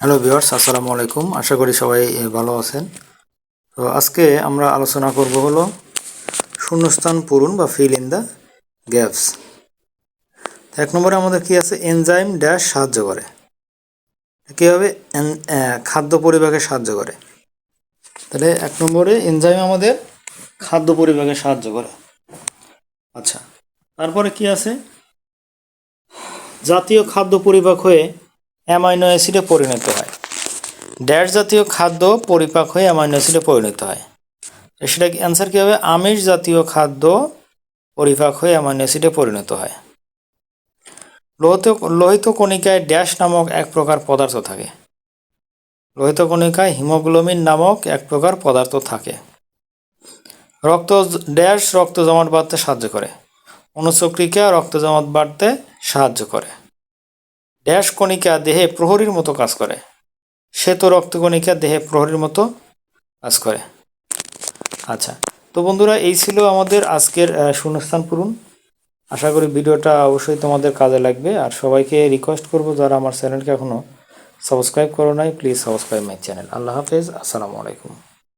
Hello viewers আসসালামু আলাইকুম। আশা করি সবাই ভালো আছেন। তো আজকে আমরা আলোচনা করব হলো শূন্যস্থান পূরণ বা ফিল ইন দ্য গ্যাপস এক নম্বরে আমাদের কি আছে? এনজাইম ড্যাশ সাহায্য করে। কীভাবে? আহ, খাদ্য পরিপাকে সাহায্য করে। তাহলে এক নম্বরে এনজাইম আমাদের খাদ্য পরিপাকে সাহায্য করে। আচ্ছা তারপরে কি আছে? জাতীয় খাদ্য পরিপাক হয়ে অ্যামাইনো অ্যাসিডে পরিণত হয়। ড্যাশ জাতীয় খাদ্য পরিপাক হয়ে অ্যামাইনো অ্যাসিডে পরিণত হয়। সেটা অ্যান্সার কী হবে? আমিষ জাতীয় খাদ্য পরিপাক হয়ে অ্যামাইনো অ্যাসিডে পরিণত হয়। লোহিত লোহিত কণিকায় ড্যাশ নামক এক প্রকার পদার্থ থাকে। লোহিত কণিকায় হিমোগ্লোবিন নামক এক প্রকার পদার্থ থাকে। রক্ত ড্যাশ রক্ত জমাট বাড়তে সাহায্য করে। অনুচক্রিকা রক্ত জমাট বাড়তে সাহায্য করে। ড্যাশ কণিকা দেহে প্রহরীর মতো কাজ করে। শ্বেত রক্তকণিকা দেহে প্রহরীর মতো কাজ করে। আচ্ছা তো বন্ধুরা, এই ছিল আমাদের আজকের শূন্যস্থান পূরণ। আশা করি ভিডিওটা অবশ্যই তোমাদের কাজে লাগবে। আর সবাইকে রিকোয়েস্ট করব, যারা আমার চ্যানেলকে এখনও সাবস্ক্রাইব করো নাই প্লিজ সাবস্ক্রাইব মাই চ্যানেল আল্লাহ হাফেজ, আসসালামু আলাইকুম।